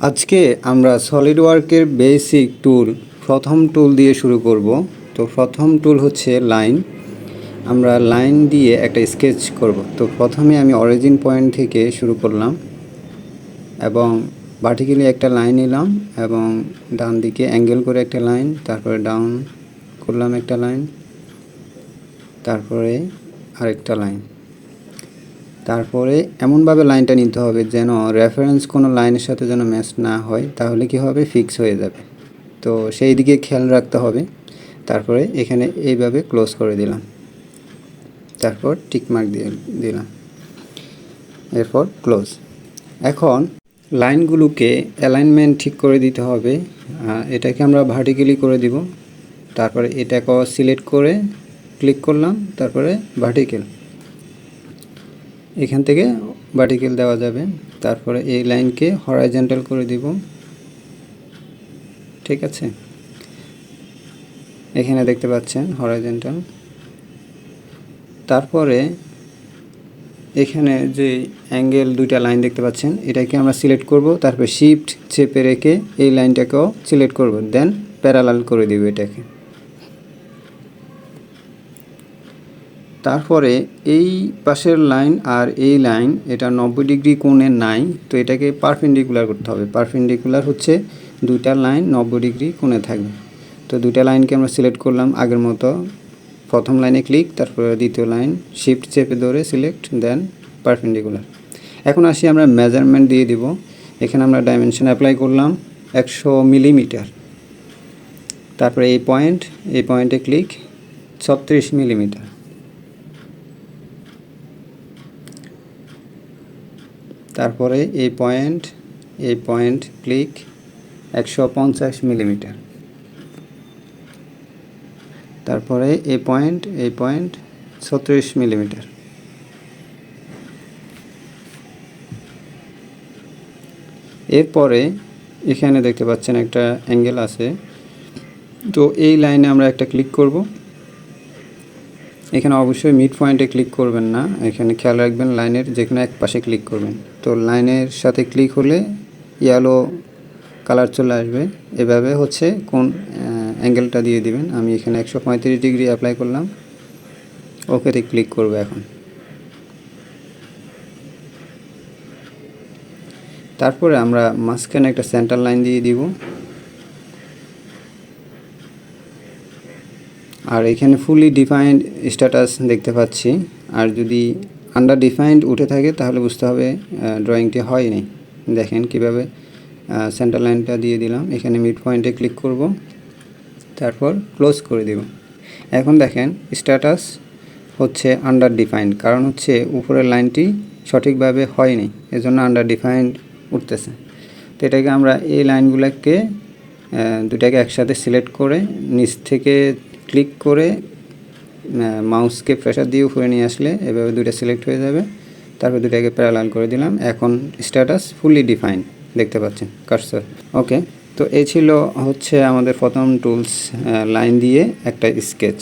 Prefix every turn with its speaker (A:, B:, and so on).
A: আজকে আমরা সলিড ওয়ার্কের বেসিক টুল প্রথম টুল দিয়ে শুরু করব। তো প্রথম টুল হচ্ছে লাইন আমরা লাইন দিয়ে একটা স্কেচ করব। তো প্রথমে আমি অরিজিন পয়েন্ট থেকে শুরু করলাম এবং ভার্টিক্যালি একটা লাইন নিলাম এবং ডান দিকে অ্যাঙ্গেল করে একটা লাইন তারপরে ডাউন করলাম একটা লাইন তারপরে আরেকটা লাইন তারপরে এমনভাবে লাইনটা নিতে হবে যেন রেফারেন্স কোনো লাইনের সাথে যেন ম্যাচ না হয়, তাহলে কি হবে? ফিক্স হয়ে যাবে। তো সেই দিকে খেয়াল রাখতে হবে। তারপরে এখানে এইভাবে ক্লোজ করে দিলাম। তারপর টিক মার্ক দিয়ে দিলাম। এরপর ক্লোজ এখন লাইনগুলোকে অ্যালাইনমেন্ট ঠিক করে দিতে হবে। এটাকে আমরা ভার্টিক্যালি করে দিব। তারপরে এটাকে সিলেক্ট করে ক্লিক করলাম। তারপরে ভার্টিক্যাল এখান থেকে ভার্টিক্যাল দেওয়া যাবে। তারপরে এই লাইনকে হরাইজেন্টাল করে দিব। ঠিক আছে? এখানে দেখতে পাচ্ছেন হরাইজেন্টাল তারপরে এখানে যে অ্যাঙ্গেল দুইটা লাইন দেখতে পাচ্ছেন, এটাকে আমরা সিলেক্ট করব। তারপর শিফট চেপে রেখে এই লাইনটাকেও সিলেক্ট করব। দেন প্যারালাল করে দিব এটাকে। তারপরে এই পাশের লাইন আর এই লাইন, এটা নব্বই ডিগ্রি কোণে নাই, তো এটাকে পারপেন্ডিকুলার করতে হবে। পারপেন্ডিকুলার হচ্ছে দুইটা লাইন নব্বই ডিগ্রি কোণে থাকবে। তো দুইটা লাইনকে আমরা সিলেক্ট করলাম আগের মতো। প্রথম লাইনে ক্লিক, তারপরে দ্বিতীয় লাইন, শিফট চেপে ধরে সিলেক্ট, দেন পারপেন্ডিকুলার। এখন আসি আমরা মেজারমেন্ট দিয়ে দিব। এখানে আমরা ডাইমেনশন অ্যাপ্লাই করলাম একশো মিলিমিটার। তারপরে এই পয়েন্ট, এই পয়েন্টে ক্লিক, ছত্রিশ মিলিমিটার। তারপরে এই পয়েন্ট এই পয়েন্ট ক্লিক একশো পঞ্চাশ মিলিমিটার। তারপরে এই পয়েন্ট এই পয়েন্ট ছত্রিশ মিলিমিটার। এরপরে এখানে দেখতে পাচ্ছেন একটা অ্যাঙ্গেল আছে। তো এই লাইনে আমরা একটা ক্লিক করব। এখানে অবশ্যই মিড পয়েন্টে ক্লিক করবেন না। এখানে খেয়াল রাখবেন লাইনের যে কোনো এক পাশে ক্লিক করবেন। তো লাইনের সাথে ক্লিক হলে ইয়েলো কালার চলে আসবে। এভাবে হচ্ছে কোন অ্যাঙ্গেলটা দিয়ে দিবেন। আমি এখানে একশো পঁয়ত্রিশ ডিগ্রি অ্যাপ্লাই করলাম। ওকেতে ক্লিক করব এখন। তারপরে আমরা মাঝখানে একটা সেন্টার লাইন দিয়ে দিব। আর এখানে ফুলি ডিফাইন্ড স্ট্যাটাস দেখতে পাচ্ছি। আর যদি আন্ডার ডিফাইন্ড উঠে থাকে, তাহলে বুঝতে হবে ড্রয়িংটি হয়নি। দেখেন কীভাবে সেন্টার লাইনটা দিয়ে দিলাম। এখানে মিড পয়েন্টে ক্লিক করব। তারপর ক্লোজ করে দেব। এখন দেখেন স্ট্যাটাস হচ্ছে আন্ডার ডিফাইন্ড কারণ হচ্ছে উপরের লাইনটি সঠিকভাবে হয়নি। এজন্য আন্ডার ডিফাইন্ড উঠতেছে। তো এটাকে আমরা এই লাইনগুলোকে দুটাকে একসাথে সিলেক্ট করে নিচ থেকে ক্লিক করে মাউসকে প্রেশার দিয়ে উপরে নিয়ে আসলে এভাবে দুটো সিলেক্ট হয়ে যাবে। তারপর দুটাকে প্যারালাল করে দিলাম। এখন স্ট্যাটাস ফুললি ডিফাইন দেখতে পাচ্ছেন কার্সার ওকে তো এই ছিল হচ্ছে আমাদের প্রথম টুলস লাইন দিয়ে একটা স্কেচ